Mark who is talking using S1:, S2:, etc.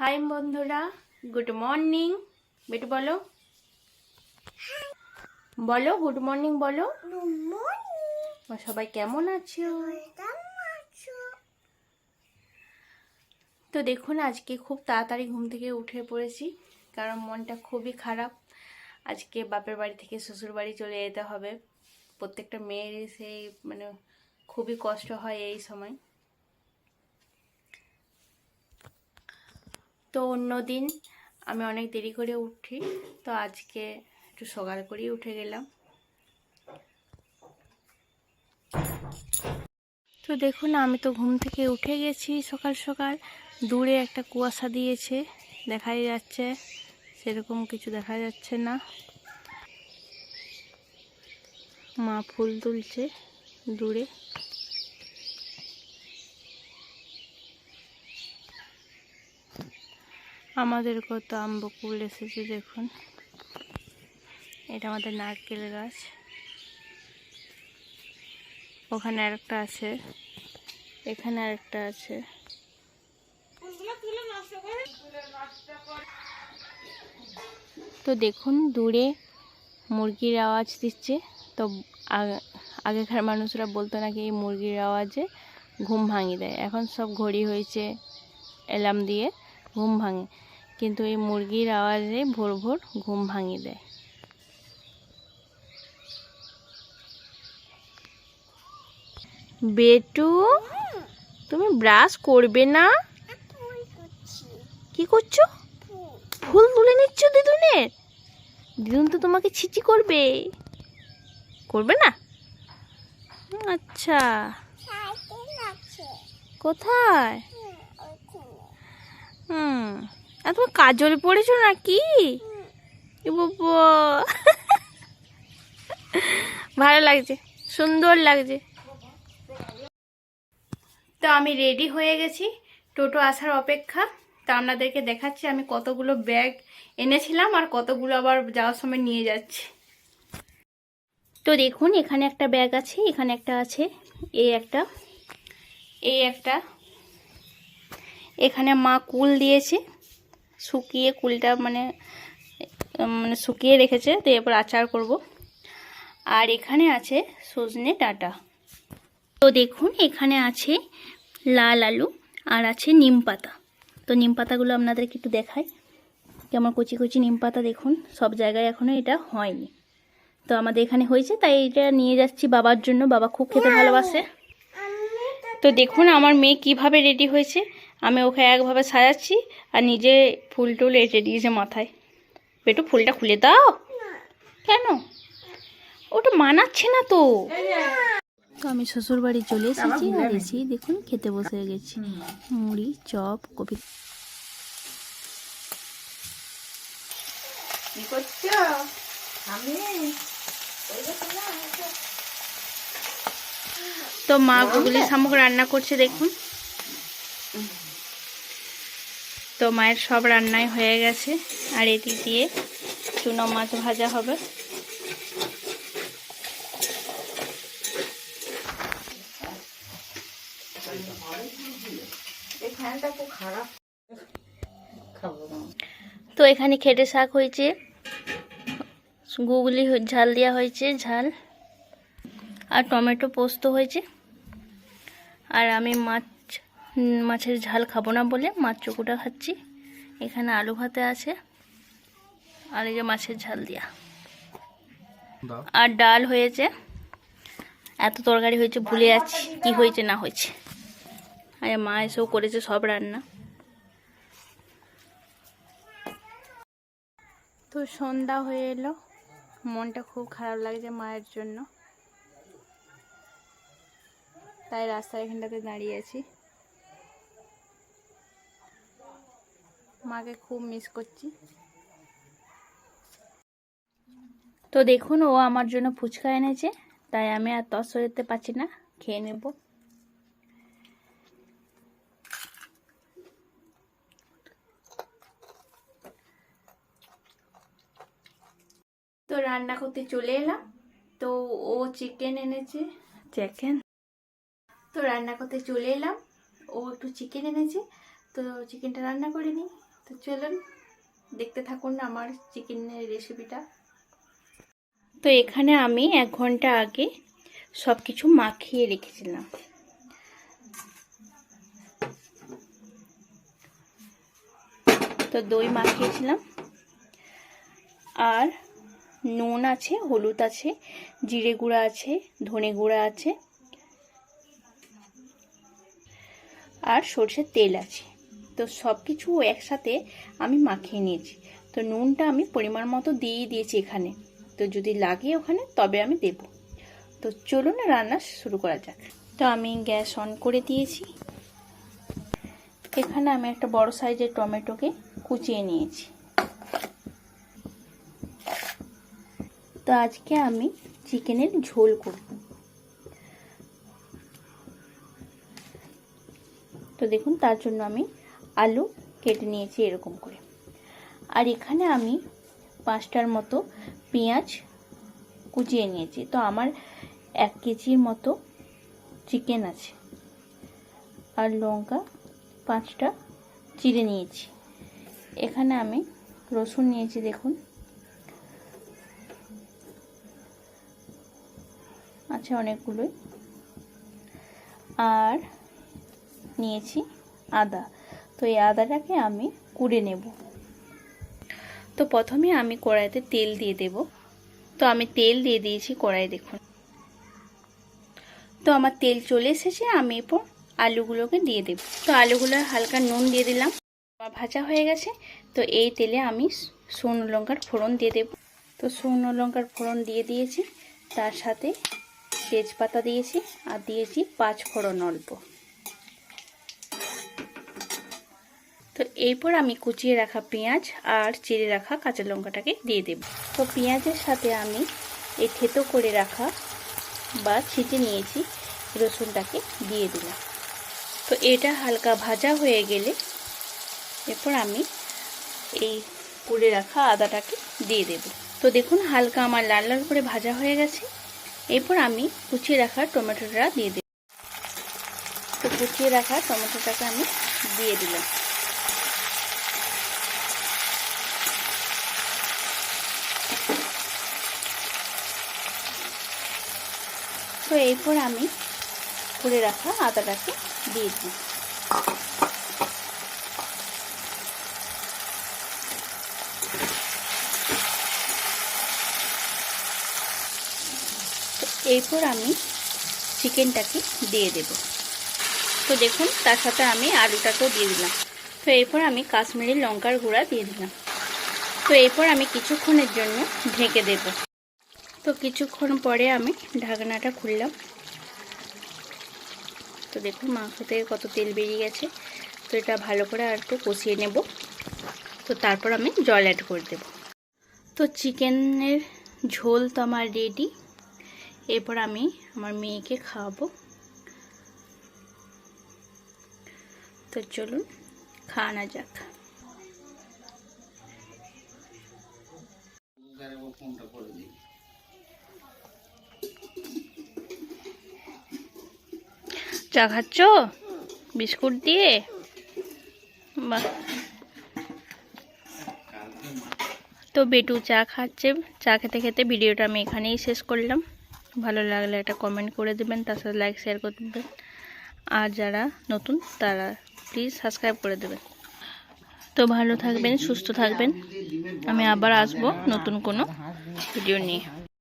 S1: High বন্ধুরা, good morning. বেটু বলো। বলো, গুড মর্নিং বলো। সবাই কেমন আছো? তো দেখুন, আজকে খুব তাড়াতাড়ি ঘুম থেকে উঠে পড়েছি, কারণ মনটা খুবই খারাপ। আজকে বাপের বাড়ি থেকে শ্বশুর বাড়ি চলে যেতে হবে। প্রত্যেকটা মেয়ের সেই মানে খুবই কষ্ট হয় এই সময়। তো অন্য দিন আমি অনেক দেরি করে উঠি, তো আজকে একটু সকাল করেই উঠে গেলাম। তো দেখুন, আমি তো ঘুম থেকে উঠে গেছি সকাল সকাল। দূরে একটা কুয়াশা দিয়েছে, দেখাই যাচ্ছে। সেরকম কিছু দেখা যাচ্ছে না। মা ফুল তুলছে দূরে। আমাদের কত আম্ব কুল এসেছে দেখুন। এটা আমাদের নারকেল গাছ। ওখানে আরেকটা আছে। এখানে আরেকটা আছে। তো দেখুন, দূরে মুরগির আওয়াজ দিচ্ছে। তো আগ- আগেকার মানুষরা বলতো নাকি এই মুরগির আওয়াজে ঘুম ভাঙিয়ে দেয়। এখন সব ঘড়ি হয়েছে, অ্যালার্ম দিয়ে ঘুম ভাঙে। কিন্তু এই মুরগির আওয়াজে ভোর ভোর ঘুম ভাঙিয়ে দেয়। বেটু তুমি ব্রাশ করবে না? কি করছ? ফুল তুলে নিচ্ছ দিদুনের? দিদুন তো তোমাকে ছিচি করবে। করবে না? আচ্ছা। কোথায়? আর তোমার কাজল পড়েছো নাকি? ভালো লাগছে সুন্দর লাগছে। তো আমি রেডি হয়ে গেছি টোটো আসার অপেক্ষা। তো আপনাদেরকে দেখাচ্ছি আমি কতগুলো ব্যাগ এনেছিলাম আর কতগুলো আবার যাওয়ার সময় নিয়ে যাচ্ছি। তো দেখুন এখানে একটা ব্যাগ আছে এখানে একটা আছে এই একটা। এই একটা। এখানে মা কুল দিয়েছে। শুকিয়ে কুলটা মানে মানে শুকিয়ে রেখেছে তো এরপর আচার করব। আর এখানে আছে সজনে ডাঁটা। তো দেখুন এখানে আছে লাল আলু আর আছে নিম পাতা। তো নিম পাতাগুলো আপনাদেরকে একটু দেখাই। কেমন কচি কচি নিম পাতা দেখুন সব জায়গায় এখনও এটা হয়নি। তো আমাদের এখানে হয়েছে তাই এটা নিয়ে যাচ্ছি বাবার জন্য। বাবা খুব খেতে ভালোবাসে। তো দেখুন আমার মেয়ে কীভাবে রেডি হয়েছে। আমি ওকে একভাবে সাজাচ্ছি আর নিজে ফুল টুল এঁটে দিয়েছে মাথায়। একটু ফুলটা খুলে দাও। কেন? ওটা মানাচ্ছে না তো। তো আমি শ্বশুর বাড়ি চলে এসেছি আর এসেই দেখুন খেতে বসে গেছি। মুড়ি চপ কপি। তো মা গুগলি শামুক রান্না করছে দেখুন। তো মায়ের সব রান্নাই হয়ে গেছে, আর এটি দিয়ে চুনো মাছ ভাজা হবে। তো এখানে খেটে শাক হয়েছে, গুগলি ঝাল দেওয়া হয়েছে, ঝাল। আর টমেটো পোস্ত হয়েছে। আর আমি মাছ মাছের ঝাল খাব না বলে মাছ চকুটা খাচ্ছি। এখানে আলু ভাতে আছে। আর এই যে মাছের ঝাল দিয়া। আর ডাল হয়েছে। এত তরকারি হয়েছে ভুলে যাচ্ছি কি হয়েছে না হয়েছে। আর মা এসেও করেছে সব রান্না। তো সন্ধ্যা হয়ে এলো। মনটা খুব খারাপ লাগছে মায়ের জন্য। তাই রাস্তার এখানটাতে দাঁড়িয়ে আছি। মাকে খুব মিস করছি। তো দেখুন ও আমার জন্য ফুচকা এনেছে তাই আমি আর তস সরাতে পারছি না খেয়ে নেব। তো রান্না করতে চলে এলাম। তো ও চিকেন এনেছে। চিকেন তো রান্না করতে চলে এলাম। ও একটু চিকেন এনেছে। তো চিকেনটা রান্না করে নিই। তো চলুন দেখতে থাকুন আমার চিকেনের রেসিপিটা তো এখানে আমি এক ঘণ্টা আগে সব কিছু মাখিয়ে রেখেছিলাম। তো দই মাখিয়েছিলাম। আর নুন আছে, হলুদ আছে, জিরে গুঁড়া আছে, ধনে গুঁড়া আছে, আর সর্ষের তেল আছে। তো সব কিছু একসাথে আমি মাখিয়ে নিয়েছি। তো নুনটা আমি পরিমাণ মতো দিয়েই দিয়েছি এখানে। তো যদি লাগে ওখানে, তবে আমি দেব। তো চলুন রান্না শুরু করা যাক। তো আমি গ্যাস অন করে দিয়েছি। এখানে আমি একটা বড় সাইজের টমেটোকে কুচিয়ে নিয়েছি। তো আজকে আমি চিকেনের ঝোল করব। তো দেখুন, তার জন্য আমি আলু কেটে নিয়েছি এরকম করে। আর এখানে আমি পাঁচটার মতো পেঁয়াজ কুচিয়ে নিয়েছি। তো আমার এক কেজির মতো চিকেন আছে। আর লঙ্কা পাঁচটা চিড়ে নিয়েছি। এখানে আমি রসুন নিয়েছি, দেখুন। আছে অনেকগুলোই। আর নিয়েছি আদা। তো এই আদাটাকে আমি কুড়ে নেব। তো প্রথমে আমি কড়াইতে তেল দিয়ে দেব। তো আমি তেল দিয়ে দিয়েছি কড়াই দেখুন। তো আমার তেল চলে এসেছে, আমি এরপর আলুগুলোকে দিয়ে দেব। তো আলুগুলো হালকা নুন দিয়ে দিলাম ভাজা হয়ে গেছে। তো এই তেলে আমি শুকনো লঙ্কার ফোড়ন দিয়ে দেব। তো শুকনো লঙ্কার ফোড়ন দিয়ে দিয়েছি, তার সাথে তেজপাতা দিয়েছি আর দিয়েছি পাঁচ ফোড়ন অল্প। তো এরপর আমি কুচিয়ে রাখা পেঁয়াজ আর চিড়ে রাখা কাঁচা লঙ্কাটাকে দিয়ে দেব। তো পেঁয়াজের সাথে আমি এই থেতো করে রাখা বা ছিটে নিয়েছি রসুনটাকে দিয়ে দিলাম। তো এটা হালকা ভাজা হয়ে গেলে এরপর আমি এই কুড়ে রাখা আদাটাকে দিয়ে দেব। তো দেখুন হালকা আমার লাল লাল করে ভাজা হয়ে গেছে। এরপর আমি কুচিয়ে রাখা টমেটোটা দিয়ে দেব। তো কুচিয়ে রাখা টমেটোটাকে আমি দিয়ে দিলাম। তো এরপর আমি করে রাখা আদাটাকে দিয়ে দিই। এরপর আমি চিকেনটাকে দিয়ে দেব। তো দেখুন, তার সাথে আমি আলুটাকেও দিয়ে দিলাম। তো এরপর আমি কাশ্মীরি লঙ্কার গুঁড়া দিয়ে দিলাম। তো এরপর আমি কিছুক্ষণের জন্য ঢেকে দেব। তো কিছুক্ষণ পরে আমি ঢাকনাটা খুললাম। তো দেখুন, মাংস থেকে কত তেল বেরিয়ে গেছে। তো এটা ভালো করে আর একটু কষিয়ে নেব। তো তারপর আমি জল অ্যাড করে দেব। তো চিকেনের ঝোল তো আমার রেডি এরপর আমি আমার মেয়েকে খাওয়াবো। তো চলুন, খাওয়ানো যাক। চা খাচ্ছ? বিস্কুট দিয়ে? বাহ। তো বেটু চা খাচ্ছে। চা খেতে খেতে ভিডিওটা আমি এখানেই শেষ করলাম। ভালো লাগলে একটা কমেন্ট করে দেবেন, তার সাথে লাইক শেয়ার করে দেবেন। আর যারা নতুন, তারা প্লিজ সাবস্ক্রাইব করে দেবেন। তো ভালো থাকবেন, সুস্থ থাকবেন। আমি আবার আসব নতুন কোনো ভিডিও নিয়ে।